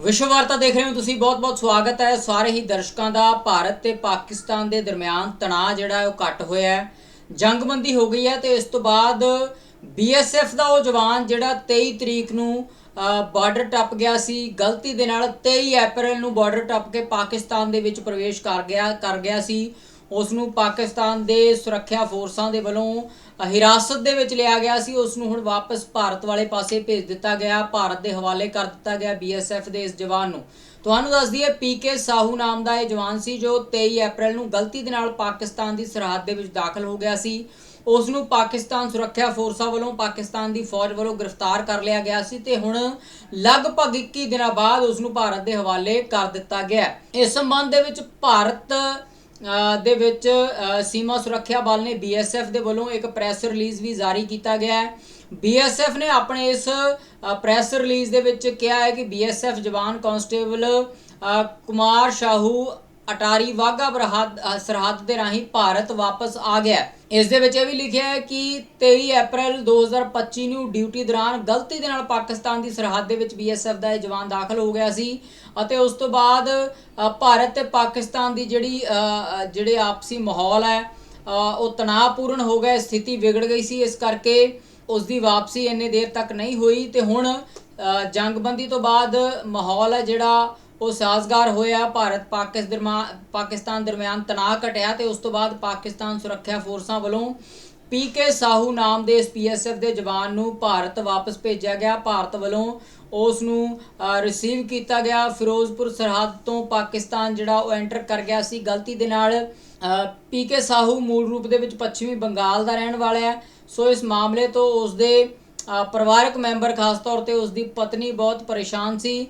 ਵਿਸ਼ਵ ਵਾਰਤਾ ਦੇਖ ਰਹੇ ਹੋ ਤੁਸੀਂ ਬਹੁਤ-ਬਹੁਤ ਸਵਾਗਤ ਹੈ। ਸਾਰੇ ਹੀ ਦਰਸ਼ਕਾਂ ਦਾ, ਭਾਰਤ ਤੇ ਪਾਕਿਸਤਾਨ ਦੇ ਦਰਮਿਆਨ ਤਣਾਅ ਜਿਹੜਾ ਹੈ ਉਹ ਘਟ ਹੋਇਆ ਹੈ। ਜੰਗਬੰਦੀ ਹੋ ਗਈ ਹੈ ਤੇ ਇਸ ਤੋਂ ਬਾਅਦ ਬੀਐਸਐਫ ਦਾ ਉਹ ਜਵਾਨ ਜਿਹੜਾ 23 ਤਰੀਕ ਨੂੰ ਬਾਰਡਰ ਟੱਪ ਗਿਆ ਸੀ। ਗਲਤੀ ਦੇ ਨਾਲ 23 ਅਪ੍ਰੈਲ ਨੂੰ ਬਾਰਡਰ ਟੱਪ ਕੇ ਪਾਕਿਸਤਾਨ ਦੇ ਵਿੱਚ ਪ੍ਰਵੇਸ਼ ਕਰ ਗਿਆ ਕਰ ਗਿਆ ਸੀ। ਉਸ ਨੂੰ ਪਾਕਿਸਤਾਨ ਦੇ ਸੁਰੱਖਿਆ ਫੋਰਸਾਂ ਦੇ ਵੱਲੋਂ ਹਿਰਾਸਤ ਦੇ ਵਿੱਚ ਲਿਆ ਗਿਆ ਸੀ। ਉਸ ਨੂੰ ਹੁਣ ਵਾਪਸ ਭਾਰਤ ਵਾਲੇ ਪਾਸੇ ਭੇਜ ਦਿੱਤਾ ਗਿਆ। ਭਾਰਤ ਦੇ ਹਵਾਲੇ ਕਰ ਦਿੱਤਾ ਗਿਆ ਬੀਐਸਐਫ ਦੇ ਇਸ ਜਵਾਨ ਨੂੰ। ਤੁਹਾਨੂੰ ਦੱਸ ਦਈਏ ਪੀਕੇ ਸਾਹੂ ਨਾਮ ਦਾ ਇਹ ਜਵਾਨ ਸੀ ਜੋ 23 ਅਪ੍ਰੈਲ ਨੂੰ ਗਲਤੀ ਦੇ ਨਾਲ ਪਾਕਿਸਤਾਨ ਦੀ ਸਰਹੱਦ ਦੇ ਵਿੱਚ ਦਾਖਲ ਹੋ ਗਿਆ ਸੀ। ਉਸ ਨੂੰ ਪਾਕਿਸਤਾਨ ਸੁਰੱਖਿਆ ਫੋਰਸਾਂ ਵੱਲੋਂ ਪਾਕਿਸਤਾਨ ਦੀ ਫੌਜ ਵੱਲੋਂ ਗ੍ਰਿਫਤਾਰ ਕਰ ਲਿਆ ਗਿਆ ਸੀ ਤੇ ਹੁਣ ਲਗਭਗ 21 ਦਿਨਾਂ ਬਾਅਦ ਉਸ ਨੂੰ ਭਾਰਤ ਦੇ ਹਵਾਲੇ ਕਰ ਦਿੱਤਾ ਗਿਆ। ਇਸ ਸੰਬੰਧ ਦੇ ਵਿੱਚ ਭਾਰਤ ਦੇ ਵਿੱਚ ਸੀਮਾ ਸੁਰੱਖਿਆ ਬਲ ਨੇ ਬੀਐਸਐਫ ਦੇ ਵੱਲੋਂ ਇੱਕ ਪ੍ਰੈਸ ਰਿਲੀਜ਼ ਵੀ ਜਾਰੀ ਕੀਤਾ ਗਿਆ ਹੈ। ਬੀਐਸਐਫ ਨੇ ਆਪਣੇ ਇਸ ਅ, ਪ੍ਰੈਸ ਰਿਲੀਜ਼ ਦੇ ਵਿੱਚ ਕਿਹਾ ਹੈ ਕਿ ਬੀਐਸਐਫ ਜਵਾਨ ਕਾਂਸਟੇਬਲ ਕੁਮਾਰ ਸ਼ਾਹੂ ਅਟਾਰੀ ਵਾਗਾ ਬਰਹਦ ਸਰਹੱਦ ਦੇ ਰਾਹੀਂ ਭਾਰਤ ਵਾਪਸ ਆ ਗਿਆ ਇਸ ਦੇ ਵਿੱਚ ਇਹ ਵੀ ਲਿਖਿਆ ਹੈ ਕਿ 23 ਅਪ੍ਰੈਲ 2025 ਨੂੰ ਡਿਊਟੀ ਦੌਰਾਨ ਗਲਤੀ ਦੇ ਨਾਲ ਪਾਕਿਸਤਾਨ ਦੀ ਸਰਹੱਦ ਦੇ ਵਿੱਚ ਬੀਐਸਐਫ ਦਾ ਇਹ ਜਵਾਨ ਦਾਖਲ ਹੋ ਗਿਆ ਸੀ ਅਤੇ ਉਸ ਤੋਂ ਬਾਅਦ ਭਾਰਤ ਤੇ ਪਾਕਿਸਤਾਨ ਦੀ ਜਿਹੜੀ ਜਿਹੜੇ ਆਪਸੀ ਮਾਹੌਲ ਹੈ ਉਹ ਤਣਾਅਪੂਰਨ ਹੋ ਗਿਆ, ਸਥਿਤੀ ਵਿਗੜ ਗਈ ਸੀ। ਇਸ ਕਰਕੇ ਉਸ ਦੀ ਵਾਪਸੀ ਇੰਨੇ ਦੇਰ ਤੱਕ ਨਹੀਂ ਹੋਈ ਤੇ ਹੁਣ ਜੰਗਬੰਦੀ ਤੋਂ ਬਾਅਦ ਮਾਹੌਲ ਹੈ ਜਿਹੜਾ ਉਹ ਸਾਜ਼ਗਾਰ ਹੋਇਆ, ਭਾਰਤ ਪਾਕਿਸ ਦਰਮਾ ਪਾਕਿਸਤਾਨ ਦਰਮਿਆਨ ਤਣਾਅ ਘਟਿਆ ਤੇ ਉਸ ਤੋਂ ਬਾਅਦ ਪਾਕਿਸਤਾਨ ਸੁਰੱਖਿਆ ਫੋਰਸਾਂ ਵੱਲੋਂ ਪੀਕੇ ਸਾਹੂ ਨਾਮ ਦੇ ਇਸ ਪੀਐਸਐਫ ਦੇ ਜਵਾਨ ਨੂੰ ਭਾਰਤ ਵਾਪਸ ਭੇਜਿਆ ਗਿਆ। ਭਾਰਤ ਵੱਲੋਂ ਉਸ ਨੂੰ ਰਿਸੀਵ ਕੀਤਾ ਗਿਆ। ਫਿਰੋਜ਼ਪੁਰ ਸਰਹੱਦ ਤੋਂ ਪਾਕਿਸਤਾਨ ਜਿਹੜਾ ਉਹ ਐਂਟਰ ਕਰ ਗਿਆ ਸੀ। ਗਲਤੀ ਦੇ ਨਾਲ ਪੀਕੇ ਸਾਹੂ ਮੂਲ ਰੂਪ ਦੇ ਵਿੱਚ ਪੱਛਮੀ ਬੰਗਾਲ ਦਾ ਰਹਿਣ ਵਾਲਾ ਹੈ। ਸੋ ਇਸ ਮਾਮਲੇ ਤੋਂ ਉਸ ਦੇ ਪਰਿਵਾਰਕ ਮੈਂਬਰ ਖਾਸ ਤੌਰ ਤੇ ਉਸ ਦੀ ਪਤਨੀ ਬਹੁਤ ਪਰੇਸ਼ਾਨ ਸੀ।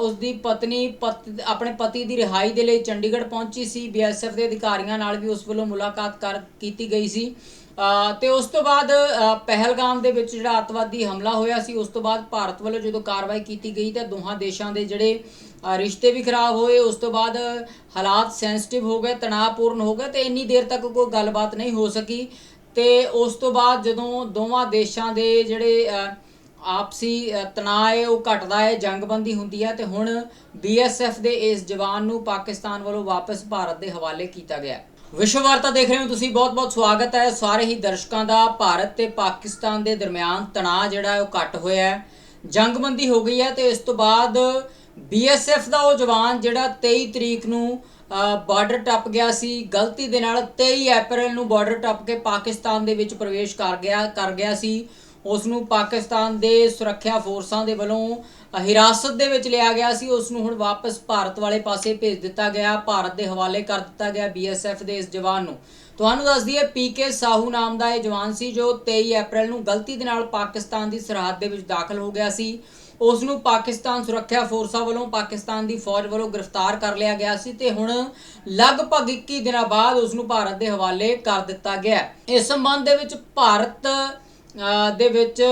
ਉਸ ਦੀ ਪਤਨੀ ਪਤ- ਆਪਣੇ ਪਤੀ ਦੀ ਰਿਹਾਈ ਦੇ ਲਈ ਚੰਡੀਗੜ੍ਹ ਪਹੁੰਚੀ ਸੀ। ਬੀਐਸਐਫ ਦੇ ਅਧਿਕਾਰੀਆਂ ਨਾਲ ਵੀ ਉਸ ਵੱਲੋਂ ਮੁਲਾਕਾਤ ਕਰ ਕੀਤੀ ਗਈ ਸੀ। ਅ, ਤੇ ਉਸ ਤੋਂ ਬਾਅਦ ਪਹਿਲਗਾਮ ਦੇ ਵਿੱਚ ਜਿਹੜਾ ਅੱਤਵਾਦੀ ਹਮਲਾ ਹੋਇਆ ਸੀ ਉਸ ਤੋਂ ਬਾਅਦ ਭਾਰਤ ਵੱਲੋਂ ਜਦੋਂ ਕਾਰਵਾਈ ਕੀਤੀ ਗਈ ਤਾਂ ਦੋਹਾਂ ਦੇਸ਼ਾਂ ਦੇ ਜਿਹੜੇ ਰਿਸ਼ਤੇ ਵੀ ਖਰਾਬ ਹੋਏ। ਉਸ ਤੋਂ ਬਾਅਦ ਹਾਲਾਤ ਸੈਂਸਿਟਿਵ ਹੋ ਗਏ ਤਣਾਅਪੂਰਨ ਹੋ ਗਏ ਤੇ ਇੰਨੀ ਦੇਰ ਤੱਕ ਕੋਈ ਗੱਲਬਾਤ ਨਹੀਂ ਹੋ ਸਕੀ। ਤੇ ਉਸ ਤੋਂ ਬਾਅਦ ਜਦੋਂ ਦੋਵਾਂ ਦੇਸ਼ਾਂ ਦੇ ਜਿਹੜੇ ਆਪਸੀ ਤਣਾਅ ਹੈ, ਉਹ ਘਟਦਾ ਹੈ, ਜੰਗਬੰਦੀ ਹੁੰਦੀ ਹੈ ਤੇ ਹੁਣ ਬੀਐਸਐਫ ਦੇ ਇਸ ਜਵਾਨ ਨੂੰ ਪਾਕਿਸਤਾਨ ਵੱਲੋਂ ਵਾਪਸ ਭਾਰਤ ਦੇ ਹਵਾਲੇ ਕੀਤਾ ਗਿਆ ਵਿਸ਼ਵ ਵਾਰਤਾ ਦੇਖ ਰਹੇ ਹੋ ਤੁਸੀਂ, ਬਹੁਤ-ਬਹੁਤ ਸਵਾਗਤ ਹੈ। ਸਾਰੇ ਹੀ ਦਰਸ਼ਕਾਂ ਦਾ, ਭਾਰਤ ਤੇ ਪਾਕਿਸਤਾਨ ਦੇ ਦਰਮਿਆਨ ਤਣਾਅ ਜਿਹੜਾ ਹੈ, ਉਹ ਘਟ ਹੋਇਆ ਹੈ। ਜੰਗਬੰਦੀ ਹੋ ਗਈ ਹੈ ਤੇ ਇਸ ਤੋਂ ਬਾਅਦ ਬੀਐਸਐਫ ਦਾ ਉਹ ਜਵਾਨ ਜਿਹੜਾ 23 ਤਰੀਕ ਨੂੰ ਬਾਰਡਰ ਟੱਪ ਗਿਆ ਸੀ, ਗਲਤੀ ਦੇ ਨਾਲ 23 ਅਪ੍ਰੈਲ ਨੂੰ ਬਾਰਡਰ ਟੱਪ ਕੇ ਪਾਕਿਸਤਾਨ ਦੇ ਵਿੱਚ ਪ੍ਰਵੇਸ਼ ਕਰ ਗਿਆ ਕਰ ਗਿਆ ਸੀ। ਉਸ ਨੂੰ ਪਾਕਿਸਤਾਨ ਦੇ ਸੁਰੱਖਿਆ ਫੋਰਸਾਂ ਦੇ ਵੱਲੋਂ ਹਿਰਾਸਤ ਦੇ ਵਿੱਚ ਲਿਆ ਗਿਆ ਸੀ। ਉਸ ਨੂੰ ਹੁਣ ਵਾਪਸ ਭਾਰਤ ਵਾਲੇ ਪਾਸੇ ਭੇਜ ਦਿੱਤਾ ਗਿਆ। ਭਾਰਤ ਦੇ ਹਵਾਲੇ ਕਰ ਦਿੱਤਾ ਗਿਆ ਬੀਐਸਐਫ ਦੇ ਇਸ ਜਵਾਨ ਨੂੰ। ਤੁਹਾਨੂੰ ਦੱਸ ਦਈਏ ਪੀਕੇ ਸਾਹੂ ਨਾਮ ਦਾ ਇਹ ਜਵਾਨ ਸੀ ਜੋ 23 ਅਪ੍ਰੈਲ ਨੂੰ ਗਲਤੀ ਦੇ ਨਾਲ ਪਾਕਿਸਤਾਨ ਦੀ ਸਰਹੱਦ ਦੇ ਵਿੱਚ ਦਾਖਲ ਹੋ ਗਿਆ ਸੀ। ਉਸ ਨੂੰ ਪਾਕਿਸਤਾਨ ਸੁਰੱਖਿਆ ਫੋਰਸਾਂ ਵੱਲੋਂ ਪਾਕਿਸਤਾਨ ਦੀ ਫੌਜ ਵੱਲੋਂ ਗ੍ਰਿਫਤਾਰ ਕਰ ਲਿਆ ਗਿਆ ਸੀ ਤੇ ਹੁਣ ਲਗਭਗ 21 ਦਿਨਾਂ ਬਾਅਦ ਉਸ ਨੂੰ ਭਾਰਤ ਦੇ ਹਵਾਲੇ ਕਰ ਦਿੱਤਾ ਗਿਆ। ਇਸ ਸੰਬੰਧ ਦੇ ਵਿੱਚ ਭਾਰਤ ਦੇ ਵਿੱਚ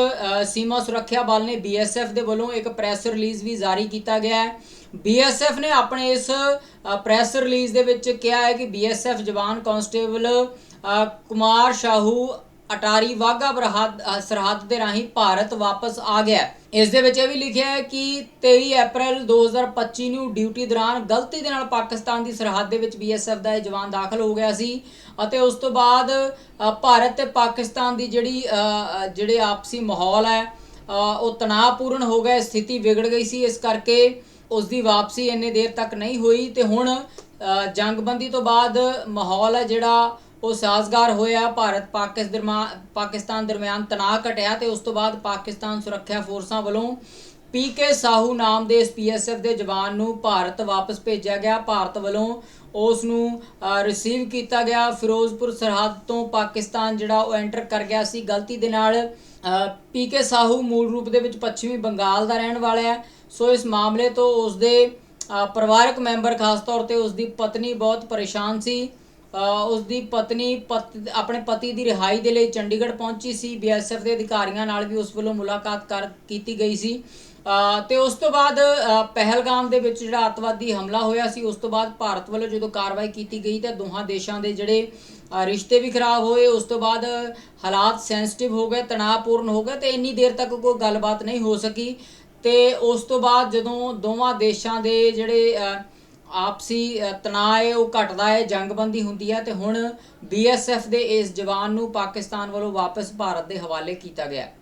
ਸੀਮਾ ਸੁਰੱਖਿਆ ਬਲ ਨੇ ਬੀਐਸਐਫ ਦੇ ਵੱਲੋਂ ਇੱਕ ਪ੍ਰੈਸ ਰਿਲੀਜ਼ ਵੀ ਜਾਰੀ ਕੀਤਾ ਗਿਆ ਹੈ। ਬੀਐਸਐਫ ਨੇ ਆਪਣੇ ਇਸ ਅ, ਪ੍ਰੈਸ ਰਿਲੀਜ਼ ਦੇ ਵਿੱਚ ਕਿਹਾ ਹੈ ਕਿ ਬੀਐਸਐਫ ਜਵਾਨ ਕਾਂਸਟੇਬਲ ਕੁਮਾਰ ਸ਼ਾਹੂ ਅਟਾਰੀ ਵਾਗਾ ਬਰਹਦ ਸਰਹੱਦ ਦੇ ਰਾਹੀਂ ਭਾਰਤ ਵਾਪਸ ਆ ਗਿਆ ਇਸ ਦੇ ਵਿੱਚ ਇਹ ਵੀ ਲਿਖਿਆ ਹੈ ਕਿ 23 ਅਪ੍ਰੈਲ 2025 ਨੂੰ ਡਿਊਟੀ ਦੌਰਾਨ ਗਲਤੀ ਦੇ ਨਾਲ ਪਾਕਿਸਤਾਨ ਦੀ ਸਰਹੱਦ ਦੇ ਵਿੱਚ ਬੀਐਸਐਫ ਦਾ ਇਹ ਜਵਾਨ ਦਾਖਲ ਹੋ ਗਿਆ ਸੀ ਅਤੇ ਉਸ ਤੋਂ ਬਾਅਦ ਭਾਰਤ ਤੇ ਪਾਕਿਸਤਾਨ ਦੀ ਜਿਹੜੀ ਜਿਹੜੇ ਆਪਸੀ ਮਾਹੌਲ ਹੈ ਉਹ ਤਣਾਅਪੂਰਨ ਹੋ ਗਿਆ, ਸਥਿਤੀ ਵਿਗੜ ਗਈ ਸੀ। ਇਸ ਕਰਕੇ ਉਸ ਦੀ ਵਾਪਸੀ ਇੰਨੇ ਦੇਰ ਤੱਕ ਨਹੀਂ ਹੋਈ ਤੇ ਹੁਣ ਜੰਗਬੰਦੀ ਤੋਂ ਬਾਅਦ ਮਾਹੌਲ ਹੈ ਜਿਹੜਾ ਉਹ ਸਾਜ਼ਗਾਰ ਹੋਇਆ, ਭਾਰਤ ਪਾਕਿਸ ਦਰਮਾ ਪਾਕਿਸਤਾਨ ਦਰਮਿਆਨ ਤਣਾਅ ਘਟਿਆ ਤੇ ਉਸ ਤੋਂ ਬਾਅਦ ਪਾਕਿਸਤਾਨ ਸੁਰੱਖਿਆ ਫੋਰਸਾਂ ਵੱਲੋਂ ਪੀਕੇ ਸਾਹੂ ਨਾਮ ਦੇ ਇਸ ਪੀਐਸਐਫ ਦੇ ਜਵਾਨ ਨੂੰ ਭਾਰਤ ਵਾਪਸ ਭੇਜਿਆ ਗਿਆ। ਭਾਰਤ ਵੱਲੋਂ ਉਸ ਨੂੰ ਰਿਸੀਵ ਕੀਤਾ ਗਿਆ। ਫਿਰੋਜ਼ਪੁਰ ਸਰਹੱਦ ਤੋਂ ਪਾਕਿਸਤਾਨ ਜਿਹੜਾ ਉਹ ਐਂਟਰ ਕਰ ਗਿਆ ਸੀ। ਗਲਤੀ ਦੇ ਨਾਲ ਪੀਕੇ ਸਾਹੂ ਮੂਲ ਰੂਪ ਦੇ ਵਿੱਚ ਪੱਛਮੀ ਬੰਗਾਲ ਦਾ ਰਹਿਣ ਵਾਲਾ ਹੈ। ਸੋ ਇਸ ਮਾਮਲੇ ਤੋਂ ਉਸ ਦੇ ਪਰਿਵਾਰਕ ਮੈਂਬਰ ਖਾਸ ਤੌਰ ਤੇ ਉਸ ਦੀ ਪਤਨੀ ਬਹੁਤ ਪਰੇਸ਼ਾਨ ਸੀ। ਉਸ ਦੀ ਪਤਨੀ ਪਤ- ਆਪਣੇ ਪਤੀ ਦੀ ਰਿਹਾਈ ਦੇ ਲਈ ਚੰਡੀਗੜ੍ਹ ਪਹੁੰਚੀ ਸੀ। ਬੀਐਸਐਫ ਦੇ ਅਧਿਕਾਰੀਆਂ ਨਾਲ ਵੀ ਉਸ ਵੱਲੋਂ ਮੁਲਾਕਾਤ ਕਰ ਕੀਤੀ ਗਈ ਸੀ। ਅ, ਤੇ ਉਸ ਤੋਂ ਬਾਅਦ ਪਹਿਲਗਾਮ ਦੇ ਵਿੱਚ ਜਿਹੜਾ ਅੱਤਵਾਦੀ ਹਮਲਾ ਹੋਇਆ ਸੀ ਉਸ ਤੋਂ ਬਾਅਦ ਭਾਰਤ ਵੱਲੋਂ ਜਦੋਂ ਕਾਰਵਾਈ ਕੀਤੀ ਗਈ ਤਾਂ ਦੋਹਾਂ ਦੇਸ਼ਾਂ ਦੇ ਜਿਹੜੇ ਰਿਸ਼ਤੇ ਵੀ ਖਰਾਬ ਹੋਏ। ਉਸ ਤੋਂ ਬਾਅਦ ਹਾਲਾਤ ਸੈਂਸਿਟਿਵ ਹੋ ਗਏ ਤਣਾਅਪੂਰਨ ਹੋ ਗਏ ਤੇ ਇੰਨੀ ਦੇਰ ਤੱਕ ਕੋਈ ਗੱਲਬਾਤ ਨਹੀਂ ਹੋ ਸਕੀ। ਤੇ ਉਸ ਤੋਂ ਬਾਅਦ ਜਦੋਂ ਦੋਵਾਂ ਦੇਸ਼ਾਂ ਦੇ ਜਿਹੜੇ ਆਪਸੀ ਤਣਾਅ ਹੈ, ਉਹ ਘਟਦਾ ਹੈ, ਜੰਗਬੰਦੀ ਹੁੰਦੀ ਹੈ ਤੇ ਹੁਣ ਬੀਐਸਐਫ ਦੇ ਇਸ ਜਵਾਨ ਨੂੰ ਪਾਕਿਸਤਾਨ ਵੱਲੋਂ ਵਾਪਸ ਭਾਰਤ ਦੇ ਹਵਾਲੇ ਕੀਤਾ ਗਿਆ